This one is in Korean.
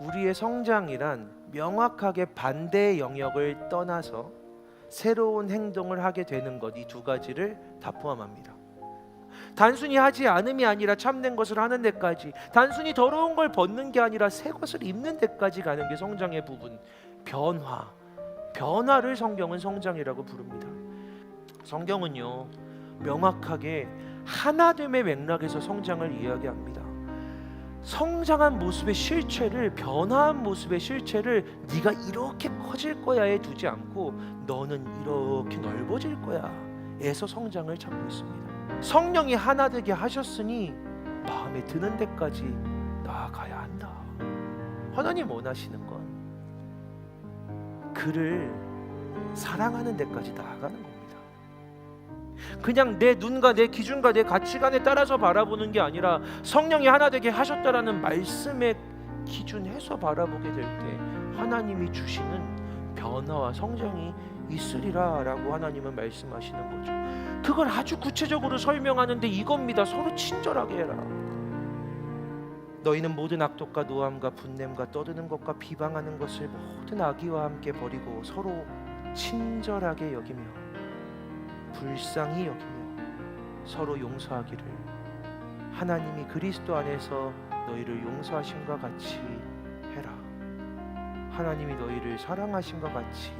우리의 성장이란 명확하게 반대의 영역을 떠나서 새로운 행동을 하게 되는 것 이 두 가지를 다 포함합니다. 단순히 하지 않음이 아니라 참된 것을 하는 데까지 단순히 더러운 걸 벗는 게 아니라 새 것을 입는 데까지 가는 게 성장의 부분 변화 변화를 성경은 성장이라고 부릅니다. 성경은요 명확하게 하나됨의 맥락에서 성장을 이야기합니다. 성장한 모습의 실체를 변화한 모습의 실체를 네가 이렇게 커질 거야에 두지 않고 너는 이렇게 넓어질 거야에서 성장을 찾고 있습니다. 성령이 하나 되게 하셨으니 마음에 드는 데까지 나아가야 한다. 하나님 원하시는 건 그를 사랑하는 데까지 나아가는 겁니다. 그냥 내 눈과 내 기준과 내 가치관에 따라서 바라보는 게 아니라 성령이 하나 되게 하셨다라는 말씀에 기준해서 바라보게 될 때 하나님이 주시는 변화와 성장이 있으리라라고 하나님은 말씀하시는 거죠. 그걸 아주 구체적으로 설명하는데 이겁니다. 서로 친절하게 해라. 너희는 모든 악독과 노함과 분냄과 떠드는 것과 비방하는 것을 모든 악의와 함께 버리고 서로 친절하게 여기며 불쌍히 여기며 서로 용서하기를 하나님이 그리스도 안에서 너희를 용서하심과 같이 해라. 하나님이 너희를 사랑하심과 같이.